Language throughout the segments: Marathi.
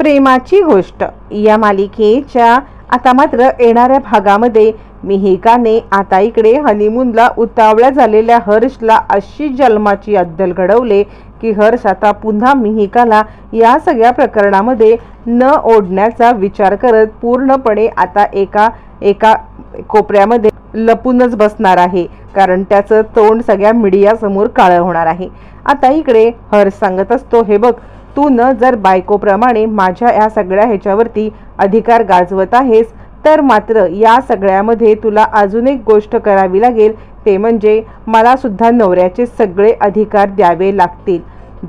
प्रेमाची गोष्ट. या मालिकेच्या आता मात्र येणाऱ्या भागामध्ये मिहिकाने आता इकडे हनीमूनला उतावळ्या झालेल्या हर्षला अशी जन्माची अद्दल घडवले की हर्ष आता पुन्हा मिहिकाला या सगळ्या प्रकरणामध्ये न ओढण्याचा विचार करत पूर्णपणे आता एका एका कोपऱ्यामध्ये लपूनच बसणार आहे. कारण त्याचं तोंड सगळ्या मीडियासमोर काळं होणार आहे. आता इकडे हर्ष सांगत असतो हे बघ तू न जर बायकोप्रमाणे माझ्या या सगळ्या ह्याच्यावरती अधिकार गाजवत आहेस तर मात्र या सगळ्यामध्ये तुला अजून एक गोष्ट करावी लागेल. ते म्हणजे मला सुद्धा नवऱ्याचे सगळे अधिकार द्यावे लागतील.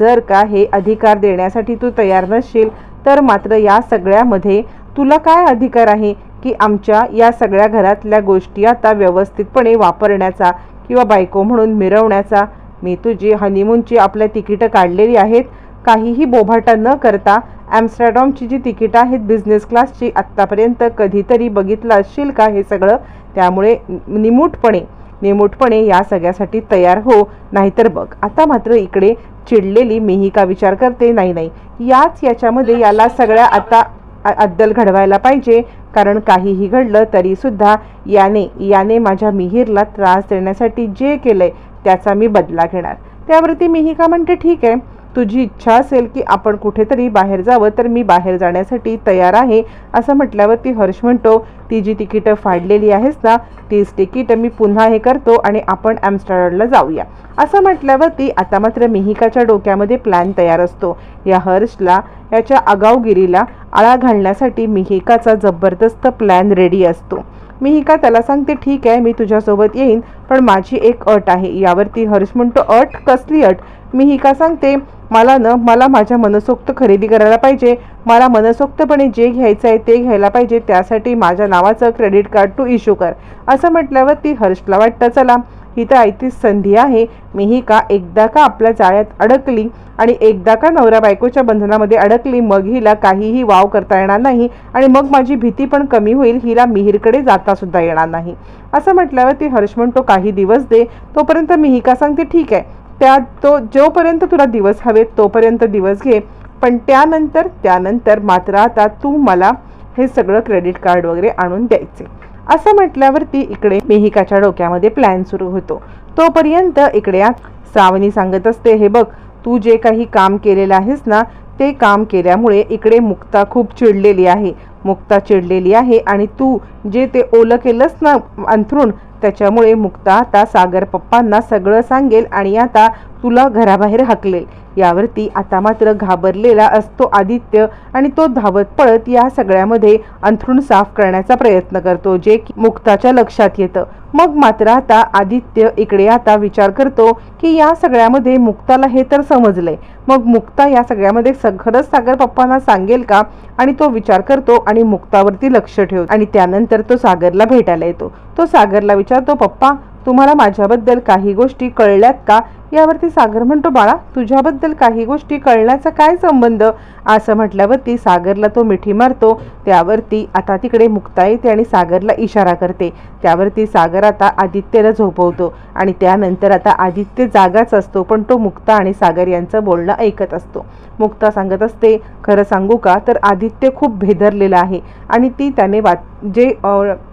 जर का हे अधिकार देण्यासाठी तू तयार नसशील तर मात्र या सगळ्यामध्ये तुला काय अधिकार आहे? की आमच्या या सगळ्या घरातल्या गोष्टी आता व्यवस्थितपणे वापरण्याचा किंवा बायको म्हणून मिरवण्याचा? मी तुझी हनीमूनची आपल्या तिकीटं काढलेली आहेत. काहीही बोभाटा न करता ॲम्स्टरडॉमची जी तिकीटं आहेत बिझनेस क्लासची आत्तापर्यंत कधीतरी बघितलं असशील का हे सगळं? त्यामुळे निमूटपणे निमूटपणे या सगळ्यासाठी तयार हो नाहीतर बघ. आता मात्र इकडे चिडलेली मिहिका विचार करते नाही नाही याच याच्यामध्ये याला सगळ्या आता अद्दल घडवायला पाहिजे. कारण काहीही घडलं तरीसुद्धा याने याने माझ्या मिहीरला त्रास देण्यासाठी जे केलंय त्याचा मी बदला घेणार. त्यावरती मिहिका म्हणते ठीक आहे. तुझी इच्छा असेल की आपण कुठेतरी बाहेर जावं तर मी बाहेर जाण्यासाठी तयार आहे असं म्हटल्यावर ती हर्ष म्हणतो ती जी तिकीटं फाडलेली आहेस ना तीच तिकीटं मी पुन्हा हे करतो आणि आपण ॲम्स्टरडला जाऊया. असं म्हटल्यावर ती आता मात्र मिहिकाच्या डोक्यामध्ये प्लॅन तयार असतो. या हर्षला याच्या आगाऊगिरीला आळा घालण्यासाठी मिहिकाचा जबरदस्त प्लॅन रेडी असतो. मिहिका त्याला सांगते ठीक आहे मी तुझ्यासोबत येईन पण माझी एक अट आहे. यावरती हर्ष म्हणतो अट? कसली अट? मिहिका सांगते मला न मला माझ्या मनसोक्त खरेदी करायला पाहिजे. मला मनसोक्तपणे जे घ्यायचं आहे ते घ्यायला पाहिजे. त्यासाठी माझ्या नावाचं क्रेडिट कार्ड तू इश्यू कर. असं म्हटल्यावर ती हर्षला वाटतं चला ही तर ऐतीच संधी आहे. मिहिका एकदा का आपल्या जाळ्यात अडकली आणि एकदा का नवरा बायकोच्या बंधनामध्ये अडकली मग हिला काहीही वाव करता येणार नाही आणि मग माझी भीती पण कमी होईल हिला मिहीरकडे जाता सुद्धा येणार नाही. असं म्हटल्यावर ती हर्ष म्हणतो काही दिवस दे. तोपर्यंत मिहिका सांगते ठीक आहे. त्या तो जोपर्यंत तुला दिवस हवेत तोपर्यंत दिवस घे. पण त्यानंतर त्यानंतर मात्र आता तू मला हे सगळं क्रेडिट कार्ड वगैरे आणून द्यायचे. असं म्हटल्यावरती इकडे मेहिकाच्या डोक्यामध्ये प्लॅन सुरू होतो. तोपर्यंत इकडे सावनी सांगत असते हे बघ तू जे काही काम केलेलं आहेस ना ते काम केल्यामुळे इकडे मुक्ता खूप चिडलेली आहे. मुक्ता चिडलेली आहे आणि तू जे ते ओलं केलंस ना अंथरूण त्याच्यामुळे मुक्ता आता सागर पप्पांना सगळं सांगेल आणि आता तुला घराबाहेर हाकलेल. यावरती आता मात्र घाबरलेला असतो आदित्य आणि तो धावत पळत या सगळ्यामध्ये अंथरूण साफ करण्याचा प्रयत्न करतो जे की मुक्ताच्या लक्षात येतं. मग मात्र आता आदित्य इकडे आता विचार करतो की या सगळ्यामध्ये मुक्ताला हे तर समजलंय. मग मुक्ता या सगळ्यामध्ये स- खरंच सागर पप्पांना सांगेल का? आणि तो विचार करतो आणि मुक्तावरती लक्ष ठेवतो. आणि त्यानंतर तो सागरला भेटायला येतो. तो सागरला विचारतो पप्पा तुम्हाला माझ्याबद्दल काही गोष्टी कळल्यात का? यावरती सागर म्हणतो बाळा तुझ्याबद्दल काही गोष्टी कळण्याचा काय संबंध? असं म्हटल्यावरती सागरला तो मिठी मारतो. त्यावरती आता तिकडे मुक्ता येते आणि सागरला इशारा करते. त्यावरती सागर आता आदित्यला झोपवतो आणि त्यानंतर आता आदित्य जागाच असतो पण तो मुक्ता आणि सागर यांचं बोलणं ऐकत असतो. मुक्ता सांगत असते खरं सांगू का? तर आदित्य खूप भेदरलेला आहे आणि ती त्याने वा जे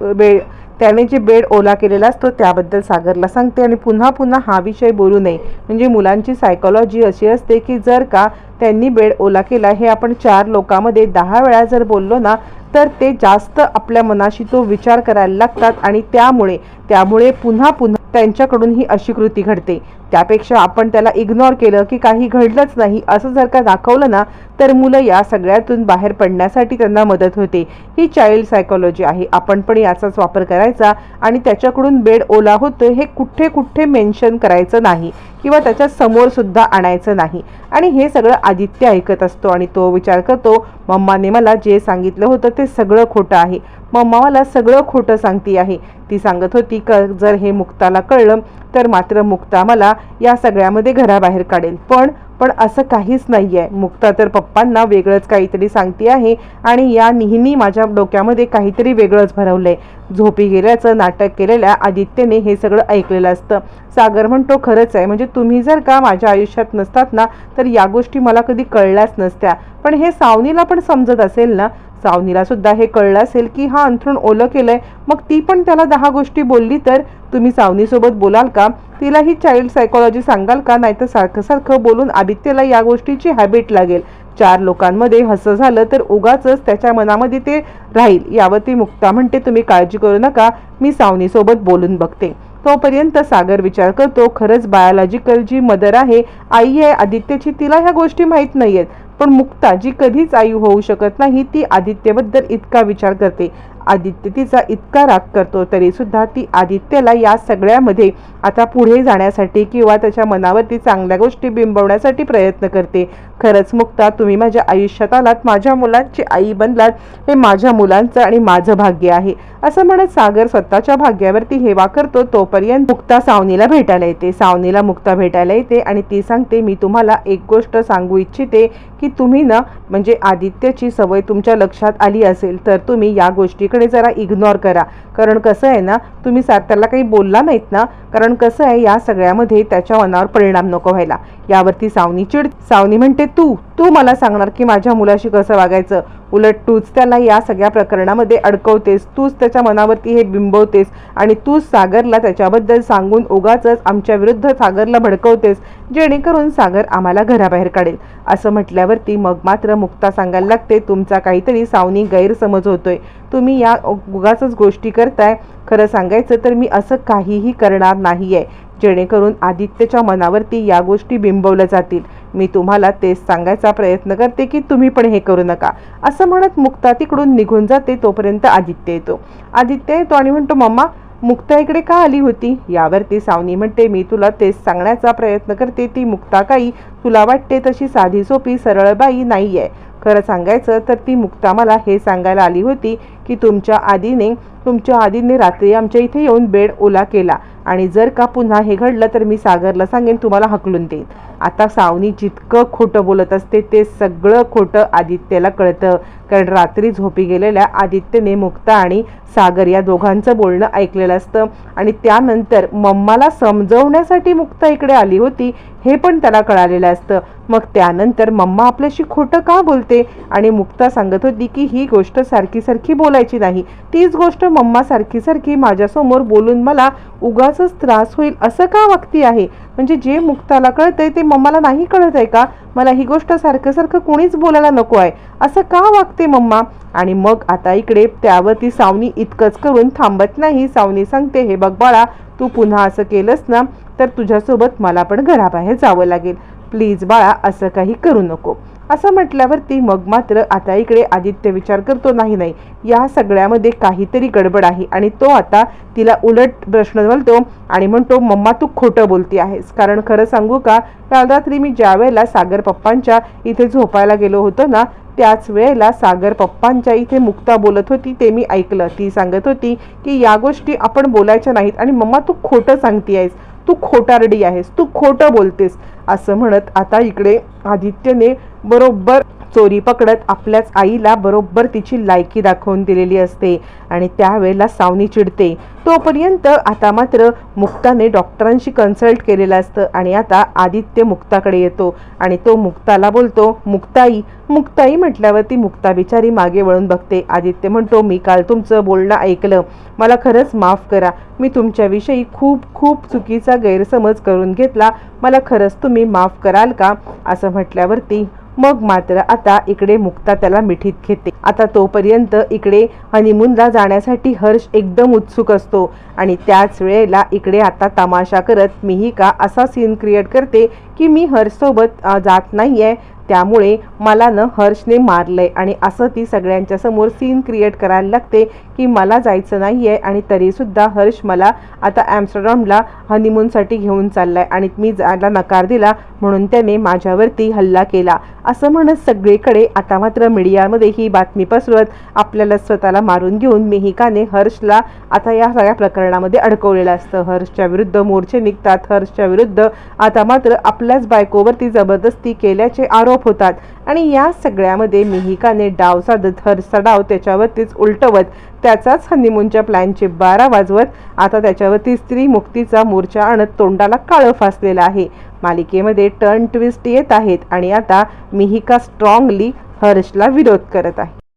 वेळ त्याने जे बेड ओला केलेला असतो त्याबद्दल सागरला सांगते आणि पुन्हा पुन्हा हा विषय बोलू नये. म्हणजे मुलांची सायकॉलॉजी अशी असते की जर का त्यांनी बेड ओला केला हे आपण चार लोकांमध्ये दहा वेळा जर बोललो ना तर ते जास्त आपल्या मनाशी तो विचार करायला लागतात आणि त्यामुळे त्यामुळे पुन्हा पुन्हा त्यांच्याकडून ही अशी कृती घडते. त्यापेक्षा आपण त्याला इग्नोर केलं की काही घडलंच नाही असं जर का दाखवलं ना तर मुलं या सगळ्यातून बाहेर पडण्यासाठी त्यांना मदत होते. ही चाइल्ड सायकॉलॉजी आहे. आपण पण याचाच वापर करायचा आणि त्याच्याकडून बेड ओला होतं हे कुठे कुठे मेन्शन करायचं नाही किंवा त्याच्यासमोर सुद्धा आणायचं नाही. आणि हे सगळं आदित्य ऐकत असतो आणि तो विचार करतो मम्माने मला जे सांगितलं होतं ते सगळं खोटं आहे. मम्मा मला सगळं खोटं सांगती आहे. ती सांगत होती क जर हे मुक्ताला कळलं तर मात्र मुक्ता मला या सगळ्यामध्ये घराबाहेर काढेल. पण पण असं काहीच नाही आहे मुक्ता तर पप्पांना वेगळंच काहीतरी सांगते आहे आणि या नेहमी माझ्या डोक्यामध्ये काहीतरी वेगळंच भरवलंय. झोपी गेल्याचं नाटक केलेल्या आदित्यने हे सगळं ऐकलेलं असतं. सागर म्हणतो खरंच आहे. म्हणजे तुम्ही जर का माझ्या आयुष्यात नसतात ना तर या गोष्टी मला कधी कळल्याच नसत्या. पण हे सावनीला पण समजत असेल ना सावनीला सुद्धा हे कळलं असेल की हा अंथरूण ओलं केलंय. मग ती पण त्याला दहा गोष्टी बोलली तर? तुम्ही सावनीसोबत बोलाल का? तिला ही चाइल्ड सायकोलॉजी सांगाल का? नाहीतर सारखं सारखं बोलून आदित्यला या गोष्टीची हॅबिट लागेल. चार लोकांमध्ये हसं झालं तर उगाच त्याच्या मनामध्ये ते राहील. यावरती मुक्ता म्हणते तुम्ही काळजी करू नका. मी सावनीसोबत बोलून बघते. तोपर्यंत सागर विचार करतो खरंच बायोलॉजिकल जी मदर आहे आई आहे आदित्यची तिला ह्या गोष्टी माहीत नाही आहेत पण मुक्ता जी कधीच आई होऊ शकत नाही ती आदित्यबद्दल इतका विचार करते. आदित्य तिचा इतका राग करतो तरी सुद्धा ती आदित्यला या सगळ्यामध्ये आता पुढे जाण्यासाठी किंवा त्याच्या मनावरती चांगल्या गोष्टी बिंबवण्यासाठी प्रयत्न करते. खरंच मुक्ता तुम्ही माझ्या आयुष्यात आलात. माझ्या मुलांची आई बनलात. हे माझ्या मुलांचं आणि माझं भाग्य आहे. असं म्हणत सागर स्वतःच्या भाग्यावरती हेवा करतो. तोपर्यंत मुक्ता सावनीला भेटायला येते. सावनीला मुक्ता भेटायला येते आणि ती सांगते मी तुम्हाला एक गोष्ट सांगू इच्छिते की तुम्ही ना म्हणजे आदित्यची सवय तुमच्या लक्षात आली असेल तर तुम्ही या गोष्टीकडे जरा इग्नोर करा. कारण कसं आहे ना तुम्ही सा त्याला काही बोलला नाहीत ना कारण कसं आहे या सगळ्यामध्ये त्याच्या मनावर परिणाम नको व्हायला. यावरती सावनी चिड सावनी म्हणते तू तू मला सांगणार की माझ्या मुलाशी कसं वागायचं? उलट तूच त्याला या सगळ्या प्रकरणामध्ये अडकवतेस तूच त्याच्या मनावरती हे बिंबवतेस आणि तूच सागरला त्याच्याबद्दल सांगून उगाच आमच्या विरुद्ध सागरला भडकवतेस जेणेकरून सागर आम्हाला घराबाहेर काढेल. असं म्हटल्यावरती मग मात्र मुक्ता सांगायला लागते तुमचा काहीतरी सावनी गैरसमज होतोय. तुम्ही या उगाच गोष्टी करताय खरं सांगायचं तर मी असं काहीही करणार नाही आहे जेणेकरून आदित्यच्या मनावरती या गोष्टी बिंबवल्या जातील. मी तुम्हाला तेच सांगायचा प्रयत्न करते की तुम्ही पण हे करू नका. असं म्हणत मुक्ता तिकडून निघून जाते तोपर्यंत आदित्य येतो. आदित्य येतो आणि म्हणतो मम्मा मुक्ता इकडे का आली होती? यावरती सावनी म्हणते मी तुला तेच सांगण्याचा प्रयत्न करते ती मुक्ता काही तुला वाटते तशी साधी सोपी सरळ बाई नाही आहे खरं सांगायचं तर ती मुक्ता मला हे सांगायला आली होती की तुमच्या आदीने तुमच्या आदीने रात्री आमच्या इथे येऊन बेड ओला केला आणि जर का पुन्हा हे घडलं तर मी सागरला सांगेन तुम्हाला हकलून देईन. आता सावनी जितकं खोटं बोलत असते ते सगळं खोटं आदित्यला कळतं. कारण रात्री झोपी गेलेल्या आदित्यने मुक्ता आणि सागर या दोघांचं बोलणं ऐकलेलं असतं. आणि त्यानंतर मम्माला समजवण्यासाठी मुक्ता इकडे आली होती हे पण त्याला कळालेलं असतं. मग त्यानंतर मम्मा आपल्याशी खोटं का बोलते? आणि मुक्ता सांगत होती की ही गोष्ट सारखी सारखी बोलायची नाही. तीच गोष्ट मम्मा सारखी सारखी माझ्यासमोर बोलून मला उगाच त्रास होईल असं का वागती आहे? म्हणजे जे मुक्ताला कळतंय ते मम्माला नाही कळत आहे का? मला ही गोष्ट सारखं सारखं कोणीच बोलायला नको आहे. असं का वागते मम्मा? आणि मग आता इकडे त्यावरती सावनी इतकंच करून थांबत नाही. सावनी सांगते हे बघ बाळा तू पुन्हा असं केलंस ना तर तुझ्यासोबत मला पण घराबाहेर जावं लागेल. प्लीज बाळा असं काही करू नको. असं म्हटल्यावरती मग मात्र आता इकडे आदित्य विचार करतो नाही नाही या सगळ्यामध्ये काहीतरी गडबड आहे. आणि तो आता तिला उलट प्रश्न बोलतो आणि म्हणतो मम्मा तू खोटं बोलती आहेस. कारण खरं सांगू का काल रात्री मी ज्या वेळेला सागर पप्पांच्या इथे झोपायला गेलो होतो ना त्याच वेळेला सागर पप्पांच्या इथे मुक्ता बोलत होती ते मी ऐकलं. ती सांगत होती की या गोष्टी आपण बोलायच्या नाहीत आणि मम्मा तू खोटं सांगती आहेस. तू खोटारडी आहेस. तू खोटं बोलतेस. असं म्हणत आता इकडे आदित्यने बरोबर चोरी पकडत आपल्याच आईला बरोबर तिची लायकी दाखवून दिलेली असते आणि त्यावेळेला सावनी चिडते. तोपर्यंत आता मात्र मुक्ताने डॉक्टरांशी कन्सल्ट केलेलं असतं आणि आता आदित्य मुक्ताकडे येतो आणि तो मुक्ताला बोलतो मुक्ताई मुक्ताई म्हटल्यावरती मुक्ता बिचारी मागे वळून बघते. आदित्य म्हणतो मी काल तुमचं बोलणं ऐकलं. मला खरंच माफ करा. मी तुमच्याविषयी खूप खूप चुकीचा गैरसमज करून घेतला. मला खरंच तुम्ही माफ कराल का? असं म्हटल्यावरती मग मात्र आता इकडे मुक्ता त्याला मिठीत घेते. आता तोपर्यंत इकडे हनीमूनला जाण्यासाठी हर्ष एकदम उत्सुक असतो आणि त्याच वेळेला इकडे आता तमाशा करत मीही का असा सीन क्रिएट करते की मी हर्षसोबत जात नाही आहे त्यामुळे मला न हर्षने मारलंय आणि असं ती सगळ्यांच्या समोर सीन क्रिएट करायला लागते की मला जायचं नाही आहे आणि तरीसुद्धा हर्ष मला आता ॲम्स्टरडॉमला हनीमूनसाठी घेऊन चाललाय आणि मी जायला नकार दिला म्हणून त्याने माझ्यावरती हल्ला केला. असं म्हणत सगळीकडे आता मात्र मीडियामध्ये ही बातमी पसरवत आपल्याला स्वतःला मारून घेऊन मेहिकाने हर्षला आता या सगळ्या प्रकरणामध्ये अडकवलेलं असतं. हर्षच्या विरुद्ध मोर्चे निघतात. हर्षच्या विरुद्ध आता मात्र आपल्याच बायकोवरती जबरदस्ती केल्याचे आरोप होतात. आणि या सगळ्यामध्ये मिहिकाने डाव साधत हर्षचा डाव त्याच्यावरतीच उलटवत त्याचाच हनीमूनच्या प्लॅनचे बारा वाजवत आता त्याच्यावरती स्त्री मुक्तीचा मोर्चा आणत तोंडाला काळं फासलेलं आहे. मालिकेमध्ये टर्न ट्विस्ट येत आहेत आणि आता मिहिका स्ट्रॉंगली हर्षला विरोध करत आहे.